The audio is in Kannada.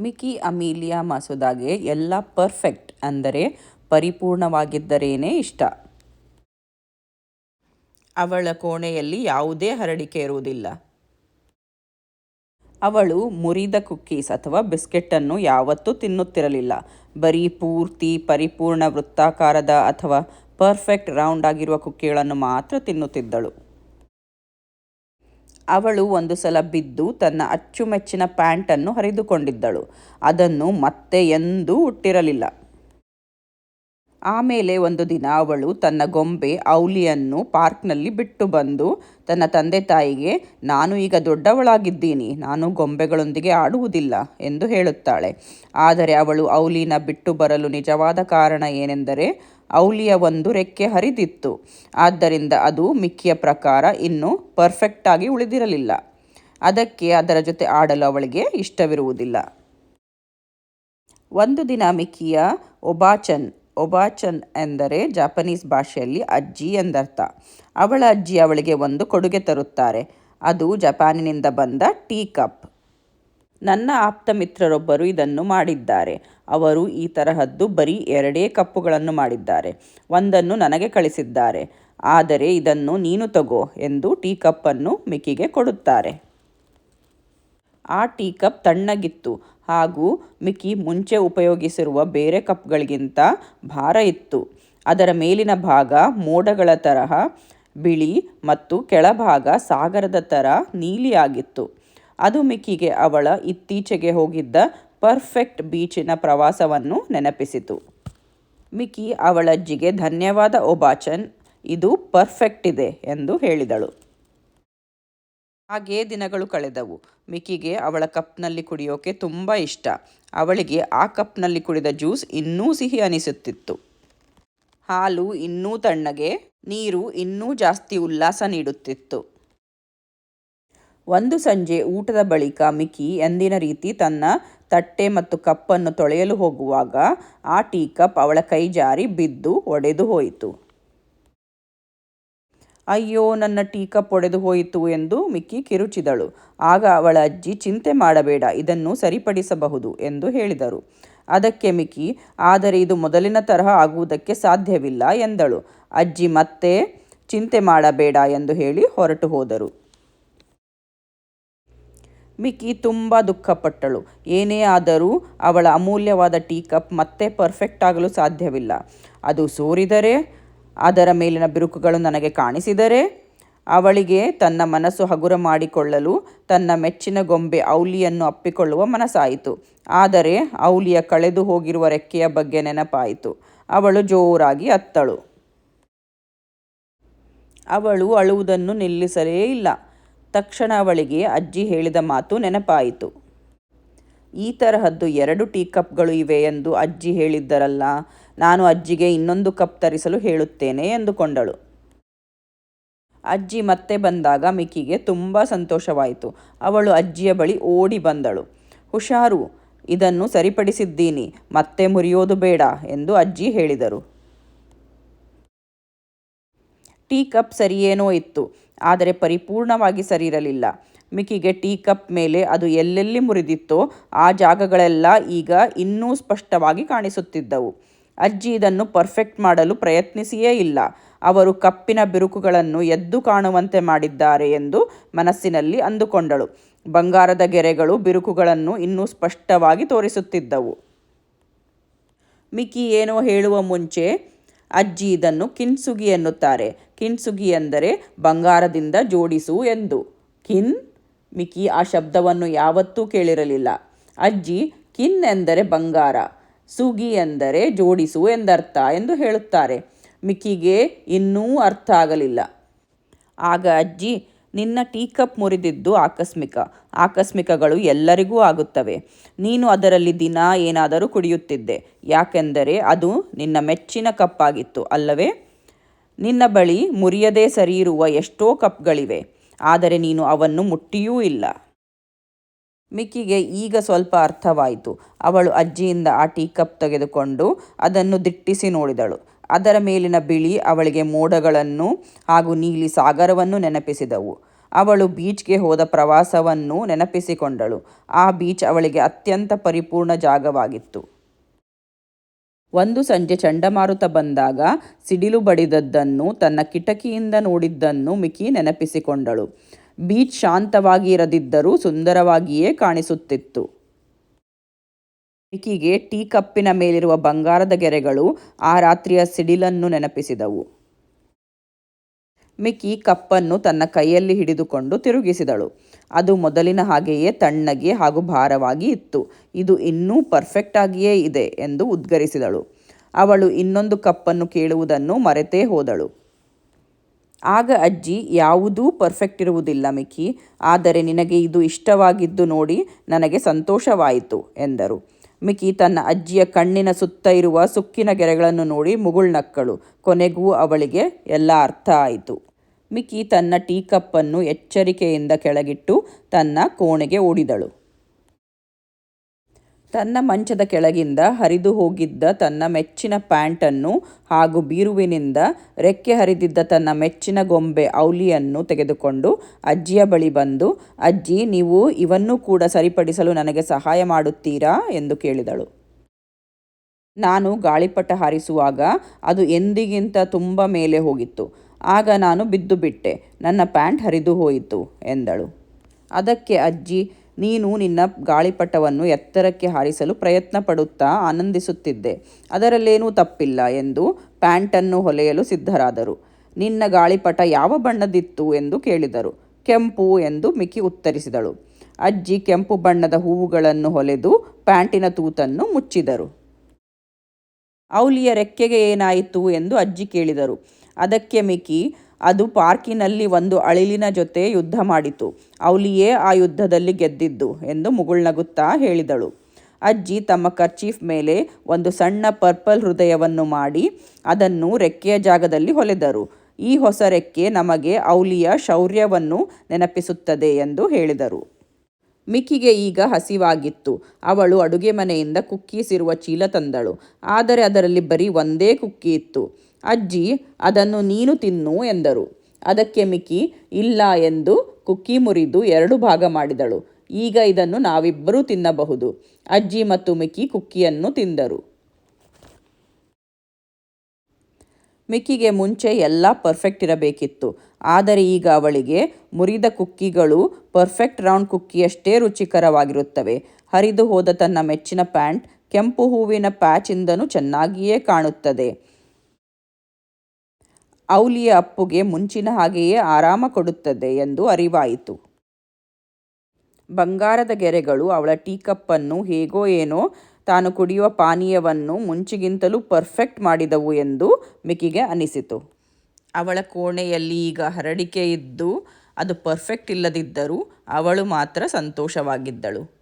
ಮಿಕಿ ಅಮೀಲಿಯಾ ಮಸೂದಾಗೆ ಎಲ್ಲ ಪರ್ಫೆಕ್ಟ್ ಅಂದರೆ ಪರಿಪೂರ್ಣವಾಗಿದ್ದರೇನೇ ಇಷ್ಟ. ಅವಳ ಕೋಣೆಯಲ್ಲಿ ಯಾವುದೇ ಹರಡಿಕೆ ಇರುವುದಿಲ್ಲ ಅವಳು ಮುರಿದ ಕುಕ್ಕೀಸ್ ಅಥವಾ ಬಿಸ್ಕೆಟ್ಟನ್ನು ಯಾವತ್ತೂ ತಿನ್ನುತ್ತಿರಲಿಲ್ಲ. ಬರೀ ಪೂರ್ತಿ ಪರಿಪೂರ್ಣ ವೃತ್ತಾಕಾರದ ಅಥವಾ ಪರ್ಫೆಕ್ಟ್ ರೌಂಡ್ ಆಗಿರುವ ಕುಕ್ಕಿಗಳನ್ನು ಮಾತ್ರ ತಿನ್ನುತ್ತಿದ್ದಳು. ಅವಳು ಒಂದು ಸಲ ಬಿದ್ದು ತನ್ನ ಅಚ್ಚುಮೆಚ್ಚಿನ ಪ್ಯಾಂಟನ್ನು ಹರಿದುಕೊಂಡಿದ್ದಳು. ಅದನ್ನು ಮತ್ತೆ ಎಂದೂ ಹುಟ್ಟಿರಲಿಲ್ಲ ಆಮೇಲೆ ಒಂದು ದಿನ ಅವಳು ತನ್ನ ಗೊಂಬೆ ಔಲಿಯನ್ನು ಪಾರ್ಕ್ನಲ್ಲಿ ಬಿಟ್ಟು ಬಂದು ತನ್ನ ತಂದೆ ತಾಯಿಗೆ, ನಾನು ಈಗ ದೊಡ್ಡವಳಾಗಿದ್ದೀನಿ, ನಾನು ಗೊಂಬೆಗಳೊಂದಿಗೆ ಆಡುವುದಿಲ್ಲ ಎಂದು ಹೇಳುತ್ತಾಳೆ. ಆದರೆ ಅವಳು ಔಲಿನ ಬಿಟ್ಟು ಬರಲು ನಿಜವಾದ ಕಾರಣ ಏನೆಂದರೆ ಔಲಿಯ ಒಂದು ರೆಕ್ಕೆ ಹರಿದಿತ್ತು. ಆದ್ದರಿಂದ ಅದು ಮಿಕ್ಕಿಯ ಪ್ರಕಾರ ಇನ್ನೂ ಪರ್ಫೆಕ್ಟಾಗಿ ಉಳಿದಿರಲಿಲ್ಲ. ಅದಕ್ಕೆ ಅದರ ಜೊತೆ ಆಡಲು ಅವಳಿಗೆ ಇಷ್ಟವಿರುವುದಿಲ್ಲ. ಒಂದು ದಿನ ಮಿಕ್ಕಿಯ ಒಬಾಚನ್ ಒಬಾಚನ್ ಎಂದರೆ ಜಾಪನೀಸ್ ಭಾಷೆಯಲ್ಲಿ ಅಜ್ಜಿ ಎಂದರ್ಥ. ಅವಳ ಅಜ್ಜಿ ಅವಳಿಗೆ ಒಂದು ಕೊಡುಗೆ ತರುತ್ತಾರೆ. ಅದು ಜಪಾನಿನಿಂದ ಬಂದ ಟೀ ಕಪ್. ನನ್ನ ಆಪ್ತ ಮಿತ್ರರೊಬ್ಬರು ಇದನ್ನು ಮಾಡಿದ್ದಾರೆ. ಅವರು ಈ ತರಹದ್ದು ಬರೀ ಎರಡೇ ಕಪ್ಪುಗಳನ್ನು ಮಾಡಿದ್ದಾರೆ. ಒಂದನ್ನು ನನಗೆ ಕಳಿಸಿದ್ದಾರೆ. ಆದರೆ ಇದನ್ನು ನೀನು ತಗೋ ಎಂದು ಟೀ ಕಪ್ಪನ್ನು ಮಿಕ್ಕಿಗೆ ಕೊಡುತ್ತಾರೆ. ಆ ಟೀ ಕಪ್ ತಣ್ಣಗಿತ್ತು. ಹಾಗೂ ಮಿಕ್ಕಿ ಮುಂಚೆ ಉಪಯೋಗಿಸಿರುವ ಬೇರೆ ಕಪ್ಗಳಿಗಿಂತ ಭಾರ ಇತ್ತು. ಅದರ ಮೇಲಿನ ಭಾಗ ಮೋಡಗಳ ತರಹ ಬಿಳಿ ಮತ್ತು ಕೆಳಭಾಗ ಸಾಗರದ ಥರ ನೀಲಿಯಾಗಿತ್ತು. ಅದು ಮಿಕ್ಕಿಗೆ ಅವಳ ಇತ್ತೀಚೆಗೆ ಹೋಗಿದ್ದ ಪರ್ಫೆಕ್ಟ್ ಬೀಚಿನ ಪ್ರವಾಸವನ್ನು ನೆನಪಿಸಿತು. ಮಿಕಿ ಅವಳಜ್ಜಿಗೆ ಧನ್ಯವಾದ ಒಬಾಚನ್ ಇದು ಪರ್ಫೆಕ್ಟ್ ಇದೆ ಎಂದು ಹೇಳಿದಳು. ಹಾಗೇ ದಿನಗಳು ಕಳೆದವು. ಮಿಕಿಗೆ ಅವಳ ಕಪ್ನಲ್ಲಿ ಕುಡಿಯೋಕೆ ತುಂಬ ಇಷ್ಟ. ಅವಳಿಗೆ ಆ ಕಪ್ನಲ್ಲಿ ಕುಡಿದ ಜ್ಯೂಸ್ ಇನ್ನೂ ಸಿಹಿ ಅನಿಸುತ್ತಿತ್ತು. ಹಾಲು ಇನ್ನೂ ತಣ್ಣಗೆ, ನೀರು ಇನ್ನೂ ಜಾಸ್ತಿ ಉಲ್ಲಾಸ ನೀಡುತ್ತಿತ್ತು. ಒಂದು ಸಂಜೆ ಊಟದ ಬಳಿಕ ಮಿಕಿ ಎಂದಿನ ರೀತಿ ತನ್ನ ತಟ್ಟೆ ಮತ್ತು ಕಪ್ಪನ್ನು ತೊಳೆಯಲು ಹೋಗುವಾಗ ಆ ಟೀ ಕಪ್ ಅವಳ ಕೈ ಜಾರಿ ಬಿದ್ದು ಒಡೆದು ಹೋಯಿತು. ಅಯ್ಯೋ, ನನ್ನ ಟೀ ಕಪ್ ಒಡೆದು ಹೋಯಿತು ಎಂದು ಮಿಕ್ಕಿ ಕಿರುಚಿದಳು. ಆಗ ಅವಳ ಅಜ್ಜಿ, ಚಿಂತೆ ಮಾಡಬೇಡ, ಇದನ್ನು ಸರಿಪಡಿಸಬಹುದು ಎಂದು ಹೇಳಿದರು. ಅದಕ್ಕೆ ಮಿಕ್ಕಿ, ಆದರೆ ಇದು ಮೊದಲಿನ ತರಹ ಆಗುವುದಕ್ಕೆ ಸಾಧ್ಯವಿಲ್ಲ ಎಂದಳು. ಅಜ್ಜಿ ಮತ್ತೆ, ಚಿಂತೆ ಮಾಡಬೇಡ ಎಂದು ಹೇಳಿ ಹೊರಟು ಹೋದರು. ಮಿಕ್ಕಿ ತುಂಬ ದುಃಖಪಟ್ಟಳು. ಏನೇ ಆದರೂ ಅವಳ ಅಮೂಲ್ಯವಾದ ಟೀ ಕಪ್ ಮತ್ತೆ ಪರ್ಫೆಕ್ಟ್ ಆಗಲು ಸಾಧ್ಯವಿಲ್ಲ. ಅದು ಸೋರಿದರೆ, ಅದರ ಮೇಲಿನ ಬಿರುಕುಗಳು ನನಗೆ ಕಾಣಿಸಿದರೆ, ಅವಳಿಗೆ ತನ್ನ ಮನಸ್ಸು ಹಗುರ ಮಾಡಿಕೊಳ್ಳಲು ತನ್ನ ಮೆಚ್ಚಿನ ಗೊಂಬೆ ಔಲಿಯನ್ನು ಅಪ್ಪಿಕೊಳ್ಳುವ ಮನಸ್ಸಾಯಿತು. ಆದರೆ ಔಲಿಯ ಕಳೆದು ಹೋಗಿರುವ ರೆಕ್ಕೆಯ ಬಗ್ಗೆ ನೆನಪಾಯಿತು. ಅವಳು ಜೋರಾಗಿ ಅತ್ತಳು. ಅವಳು ಅಳುವುದನ್ನು ನಿಲ್ಲಿಸಲೇ ಇಲ್ಲ. ತಕ್ಷಣ ಅವಳಿಗೆ ಅಜ್ಜಿ ಹೇಳಿದ ಮಾತು ನೆನಪಾಯಿತು. ಈ ತರಹದ್ದು ಎರಡು ಟೀ ಕಪ್ಗಳು ಇವೆ ಎಂದು ಅಜ್ಜಿ ಹೇಳಿದ್ದರಲ್ಲ, ನಾನು ಅಜ್ಜಿಗೆ ಇನ್ನೊಂದು ಕಪ್ ತರಿಸಲು ಹೇಳುತ್ತೇನೆ ಎಂದುಕೊಂಡಳು. ಅಜ್ಜಿ ಮತ್ತೆ ಬಂದಾಗ ಮಿಕ್ಕಿಗೆ ತುಂಬ ಸಂತೋಷವಾಯಿತು. ಅವಳು ಅಜ್ಜಿಯ ಬಳಿ ಓಡಿ ಬಂದಳು. ಹುಷಾರು, ಇದನ್ನು ಸರಿಪಡಿಸಿದ್ದೀನಿ, ಮತ್ತೆ ಮುರಿಯೋದು ಬೇಡ ಎಂದು ಅಜ್ಜಿ ಹೇಳಿದರು. ಟೀ ಕಪ್ ಸರಿಯೇನೋ ಇತ್ತು. ಆದರೆ ಪರಿಪೂರ್ಣವಾಗಿ ಸರಿಯಿರಲಿಲ್ಲ ಮಿಕಿಗೆ ಟೀ ಕಪ್ ಮೇಲೆ ಅದು ಎಲ್ಲೆಲ್ಲಿ ಮುರಿದಿತ್ತೋ ಆ ಜಾಗಗಳೆಲ್ಲ ಈಗ ಇನ್ನೂ ಸ್ಪಷ್ಟವಾಗಿ ಕಾಣಿಸುತ್ತಿದ್ದವು. ಅಜ್ಜಿ ಇದನ್ನು ಪರ್ಫೆಕ್ಟ್ ಮಾಡಲು ಪ್ರಯತ್ನಿಸಿಯೇ ಇಲ್ಲ. ಅವರು ಕಪ್ಪಿನ ಬಿರುಕುಗಳನ್ನು ಎದ್ದು ಕಾಣುವಂತೆ ಮಾಡಿದ್ದಾರೆ ಎಂದು ಮನಸ್ಸಿನಲ್ಲಿ ಅಂದುಕೊಂಡಳು. ಬಂಗಾರದ ಗೆರೆಗಳು ಬಿರುಕುಗಳನ್ನು ಇನ್ನೂ ಸ್ಪಷ್ಟವಾಗಿ ತೋರಿಸುತ್ತಿದ್ದವು. ಮಿಕಿ ಏನೋ ಹೇಳುವ ಮುಂಚೆ ಅಜ್ಜಿ ಇದನ್ನು ಕಿನ್ಸುಗಿ ಎನ್ನುತ್ತಾರೆ. ಕಿನ್ಸುಗಿ ಎಂದರೆ ಬಂಗಾರದಿಂದ ಜೋಡಿಸು ಎಂದು. ಕಿನ್ ಮಿಕಿ ಆ ಶಬ್ದವನ್ನು ಯಾವತ್ತೂ ಕೇಳಿರಲಿಲ್ಲ. ಅಜ್ಜಿ, ಕಿನ್ ಎಂದರೆ ಬಂಗಾರ, ಸುಗಿ ಎಂದರೆ ಜೋಡಿಸು ಎಂದರ್ಥ ಎಂದು ಹೇಳುತ್ತಾರೆ. ಮಿಕ್ಕಿಗೆ ಇನ್ನೂ ಅರ್ಥ ಆಗಲಿಲ್ಲ. ಆಗ ಅಜ್ಜಿ ನಿನ್ನ ಟೀ ಕಪ್ ಮುರಿದಿದ್ದು ಆಕಸ್ಮಿಕ. ಆಕಸ್ಮಿಕಗಳು ಎಲ್ಲರಿಗೂ ಆಗುತ್ತವೆ. ನೀನು ಅದರಲ್ಲಿ ದಿನ ಏನಾದರೂ ಕುಡಿಯುತ್ತಿದ್ದೆ. ಯಾಕೆಂದರೆ ಅದು ನಿನ್ನ ಮೆಚ್ಚಿನ ಕಪ್ ಆಗಿತ್ತು ಅಲ್ಲವೇ? ನಿನ್ನ ಬಳಿ ಮುರಿಯದೇ ಸರಿ ಇರುವ ಎಷ್ಟೋ ಕಪ್ಗಳಿವೆ, ಆದರೆ ನೀನು ಅವನ್ನು ಮುಟ್ಟಿಯೂ ಇಲ್ಲ. ಮಿಕ್ಕಿಗೆ ಈಗ ಸ್ವಲ್ಪ ಅರ್ಥವಾಯಿತು. ಅವಳು ಅಜ್ಜಿಯಿಂದ ಆ ಟೀ ಕಪ್ ತೆಗೆದುಕೊಂಡು ಅದನ್ನು ದಿಟ್ಟಿಸಿ ನೋಡಿದಳು. ಅದರ ಮೇಲಿನ ಬಿಳಿ ಅವಳಿಗೆ ಮೋಡಗಳನ್ನು ಹಾಗೂ ನೀಲಿ ಸಾಗರವನ್ನು ನೆನಪಿಸಿದವು. ಅವಳು ಬೀಚ್ಗೆ ಹೋದ ಪ್ರವಾಸವನ್ನು ನೆನಪಿಸಿಕೊಂಡಳು. ಆ ಬೀಚ್ ಅವಳಿಗೆ ಅತ್ಯಂತ ಪರಿಪೂರ್ಣ ಜಾಗವಾಗಿತ್ತು. ಒಂದು ಸಂಜೆ ಚಂಡಮಾರುತ ಬಂದಾಗ ಸಿಡಿಲು ಬಡಿದದ್ದನ್ನು ತನ್ನ ಕಿಟಕಿಯಿಂದ ನೋಡಿದ್ದನ್ನು ಮಿಕಿ ನೆನಪಿಸಿಕೊಂಡಳು. ಬೀಚ್ ಶಾಂತವಾಗಿ ಇರದಿದ್ದರೂ ಸುಂದರವಾಗಿಯೇ ಕಾಣಿಸುತ್ತಿತ್ತು. ಮಿಕಿಗೆ ಟೀ ಕಪ್ಪಿನ ಮೇಲಿರುವ ಬಂಗಾರದ ಗೆರೆಗಳು ಆ ರಾತ್ರಿಯ ಸಿಡಿಲನ್ನು ನೆನಪಿಸಿದವು. ಮಿಕಿ ಕಪ್ಪನ್ನು ತನ್ನ ಕೈಯಲ್ಲಿ ಹಿಡಿದುಕೊಂಡು ತಿರುಗಿಸಿದಳು. ಅದು ಮೊದಲಿನ ಹಾಗೆಯೇ ತಣ್ಣಗೆ ಹಾಗೂ ಭಾರವಾಗಿ ಇತ್ತು. ಇದು ಇನ್ನೂ ಪರ್ಫೆಕ್ಟ್ ಆಗಿಯೇ ಇದೆ ಎಂದು ಉದ್ಗರಿಸಿದಳು. ಅವಳು ಇನ್ನೊಂದು ಕಪ್ಪನ್ನು ಕೇಳುವುದನ್ನು ಮರೆತೇ ಹೋದಳು. ಆಗ ಅಜ್ಜಿ, ಯಾವುದೂ ಪರ್ಫೆಕ್ಟ್ ಇರುವುದಿಲ್ಲ ಮಿಕಿ ಆದರೆ ನಿನಗೆ ಇದು ಇಷ್ಟವಾಗಿದ್ದು ನೋಡಿ ನನಗೆ ಸಂತೋಷವಾಯಿತು ಎಂದರು. ಮಿಕಿ ತನ್ನ ಅಜ್ಜಿಯ ಕಣ್ಣಿನ ಸುತ್ತ ಇರುವ ಸುಕ್ಕಿನ ಗೆರೆಗಳನ್ನು ನೋಡಿ ಮುಗುಳ್ನಕ್ಕಳು ಕೊನೆಗೂ ಅವಳಿಗೆ ಎಲ್ಲ ಅರ್ಥ ಆಯಿತು. ಮಿಕಿ ತನ್ನ ಟೀ ಕಪ್ಪನ್ನು ಎಚ್ಚರಿಕೆಯಿಂದ ಕೆಳಗಿಟ್ಟು ತನ್ನ ಕೋಣೆಗೆ ಓಡಿದಳು. ತನ್ನ ಮಂಚದ ಕೆಳಗಿಂದ ಹರಿದು ಹೋಗಿದ್ದ ತನ್ನ ಮೆಚ್ಚಿನ ಪ್ಯಾಂಟನ್ನು ಹಾಗೂ ಬೀರುವಿನಿಂದ ರೆಕ್ಕೆ ಹರಿದಿದ್ದ ತನ್ನ ಮೆಚ್ಚಿನ ಗೊಂಬೆ ಔಲಿಯನ್ನು ತೆಗೆದುಕೊಂಡು ಅಜ್ಜಿಯ ಬಳಿ ಬಂದು, ಅಜ್ಜಿ, ನೀವು ಇವನ್ನೂ ಕೂಡ ಸರಿಪಡಿಸಲು ನನಗೆ ಸಹಾಯ ಮಾಡುತ್ತೀರಾ? ಎಂದು ಕೇಳಿದಳು. ನಾನು ಗಾಳಿಪಟ ಹಾರಿಸುವಾಗ ಅದು ಎಂದಿಗಿಂತ ತುಂಬ ಮೇಲೆ ಹೋಗಿತ್ತು. ಆಗ ನಾನು ಬಿದ್ದು ಬಿಟ್ಟೆ. ನನ್ನ ಪ್ಯಾಂಟ್ ಹರಿದು ಹೋಯಿತು ಎಂದಳು. ಅದಕ್ಕೆ ಅಜ್ಜಿ ನೀನು ನಿನ್ನ ಗಾಳಿಪಟವನ್ನು ಎತ್ತರಕ್ಕೆ ಹಾರಿಸಲು ಪ್ರಯತ್ನ ಪಡುತ್ತಾ ಆನಂದಿಸುತ್ತಿದ್ದೆ. ಅದರಲ್ಲೇನೂ ತಪ್ಪಿಲ್ಲ ಎಂದು ಪ್ಯಾಂಟನ್ನು ಹೊಲೆಯಲು ಸಿದ್ಧರಾದರು. ನಿನ್ನ ಗಾಳಿಪಟ ಯಾವ ಬಣ್ಣದಿತ್ತು ಎಂದು ಕೇಳಿದರು. ಕೆಂಪು ಎಂದು ಮಿಕಿ ಉತ್ತರಿಸಿದಳು. ಅಜ್ಜಿ ಕೆಂಪು ಬಣ್ಣದ ಹೂವುಗಳನ್ನು ಹೊಲೆದು ಪ್ಯಾಂಟಿನ ತೂತನ್ನು ಮುಚ್ಚಿದರು. ಔಲಿಯ ರೆಕ್ಕೆಗೆ ಏನಾಯಿತು ಎಂದು ಅಜ್ಜಿ ಕೇಳಿದರು. ಅದಕ್ಕೆ ಮಿಕಿ ಅದು ಪಾರ್ಕಿನಲ್ಲಿ ಒಂದು ಅಳಿಲಿನ ಜೊತೆ ಯುದ್ಧ ಮಾಡಿತು. ಅವಲಿಯೇ ಆ ಯುದ್ಧದಲ್ಲಿ ಗೆದ್ದಿದ್ದು ಎಂದು ಮುಗುಳ್ನಗುತ್ತಾ ಹೇಳಿದಳು. ಅಜ್ಜಿ ತಮ್ಮ ಕರ್ಚೀಫ್ ಮೇಲೆ ಒಂದು ಸಣ್ಣ ಪರ್ಪಲ್ ಹೃದಯವನ್ನು ಮಾಡಿ ಅದನ್ನು ರೆಕ್ಕೆಯ ಜಾಗದಲ್ಲಿ ಹೊಲೆದರು. ಈ ಹೊಸ ರೆಕ್ಕೆ ನಮಗೆ ಔಲಿಯ ಶೌರ್ಯವನ್ನು ನೆನಪಿಸುತ್ತದೆ ಎಂದು ಹೇಳಿದರು. ಮಿಕ್ಕಿಗೆ ಈಗ ಹಸಿವಾಗಿತ್ತು. ಅವಳು ಅಡುಗೆ ಮನೆಯಿಂದ ಕುಕ್ಕೀಸಿರುವ ಚೀಲ ತಂದಳು. ಆದರೆ ಅದರಲ್ಲಿ ಬರೀ ಒಂದೇ ಕುಕ್ಕಿ ಇತ್ತು. ಅಜ್ಜಿ, ಅದನ್ನು ನೀನು ತಿನ್ನು ಎಂದರು. ಅದಕ್ಕೆ ಮಿಕ್ಕಿ, ಇಲ್ಲ ಎಂದು ಕುಕ್ಕಿ ಮುರಿದು ಎರಡು ಭಾಗ ಮಾಡಿದಳು. ಈಗ ಇದನ್ನು ನಾವಿಬ್ಬರೂ ತಿನ್ನಬಹುದು. ಅಜ್ಜಿ ಮತ್ತು ಮಿಕ್ಕಿ ಕುಕ್ಕಿಯನ್ನು ತಿಂದರು. ಮಿಕ್ಕಿಗೆ ಮುಂಚೆ ಎಲ್ಲ ಪರ್ಫೆಕ್ಟ್ ಇರಬೇಕಿತ್ತು. ಆದರೆ ಈಗ ಅವಳಿಗೆ ಮುರಿದ ಕುಕ್ಕಿಗಳು ಪರ್ಫೆಕ್ಟ್ ರೌಂಡ್ ಕುಕ್ಕಿಯಷ್ಟೇ ರುಚಿಕರವಾಗಿರುತ್ತವೆ. ಹರಿದು ಹೋದ ತನ್ನ ಮೆಚ್ಚಿನ ಪ್ಯಾಂಟ್ ಕೆಂಪು ಹೂವಿನ ಪ್ಯಾಚಿಂದನೂ ಚೆನ್ನಾಗಿಯೇ ಕಾಣುತ್ತದೆ. ಔಲಿಯ ಅಪ್ಪುಗೆ ಮುಂಚಿನ ಹಾಗೆಯೇ ಆರಾಮ ಕೊಡುತ್ತದೆ ಎಂದು ಅರಿವಾಯಿತು. ಬಂಗಾರದ ಗೆರೆಗಳು ಅವಳ ಟೀ ಕಪ್ಪನ್ನು ಹೇಗೋ ಏನೋ ತಾನು ಕುಡಿಯುವ ಪಾನೀಯವನ್ನು ಮುಂಚಿಗಿಂತಲೂ ಪರ್ಫೆಕ್ಟ್ ಮಾಡಿದವು ಎಂದು ಮಿಕಿಗೆ ಅನಿಸಿತು. ಅವಳ ಕೋಣೆಯಲ್ಲಿ ಈಗ ಹರಡಿಕೆ ಇದ್ದು ಅದು ಪರ್ಫೆಕ್ಟ್ ಇಲ್ಲದಿದ್ದರೂ ಅವಳು ಮಾತ್ರ ಸಂತೋಷವಾಗಿದ್ದಳು.